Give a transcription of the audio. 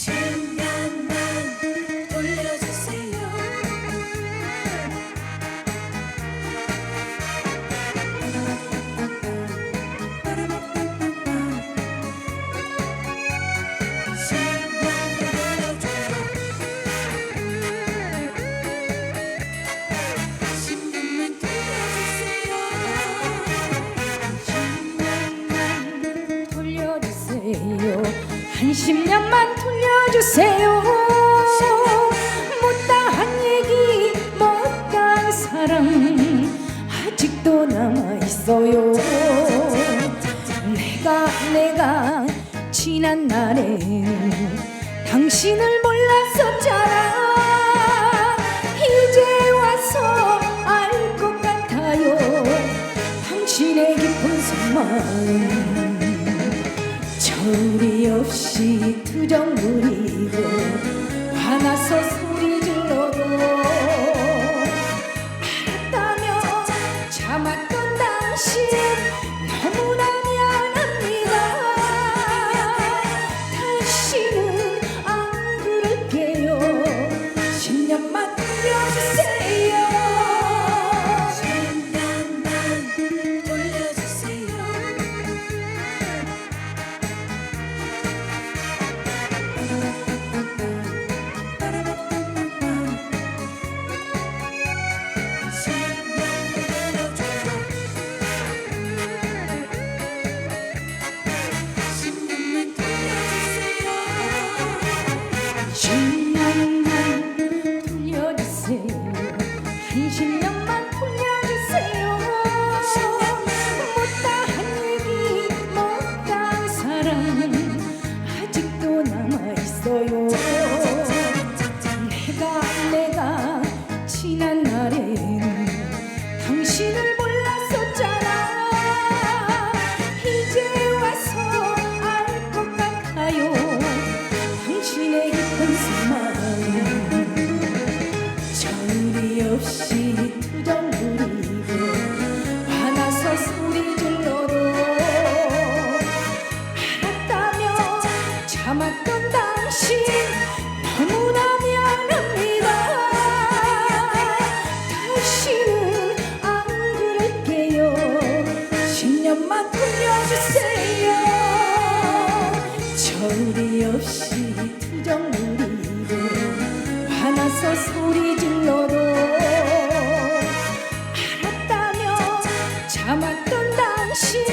千 한 10년만 돌려주세요. 못다한 얘기 못다한 사랑 아직도 남아있어요. 내가 내가 지난 날엔 당신을 몰랐었잖아. 이제 와서 알 것 같아요. 당신의 깊은 속마음 저리 없이 투정 부리고 화나서 소리 질러도 알았다며 참았 10년만 돌려주세요. 한 10년만 돌려주세요. 못다한 얘기 못다한 사랑 아직도 남아있어요. 내가 내가 지난 날엔 깊은 속마음 저리 없이 투정 부리고 화나서 소리 질러도 알았다며 참았던 당신 가서 소리 질러도 알았다며 참았던 당신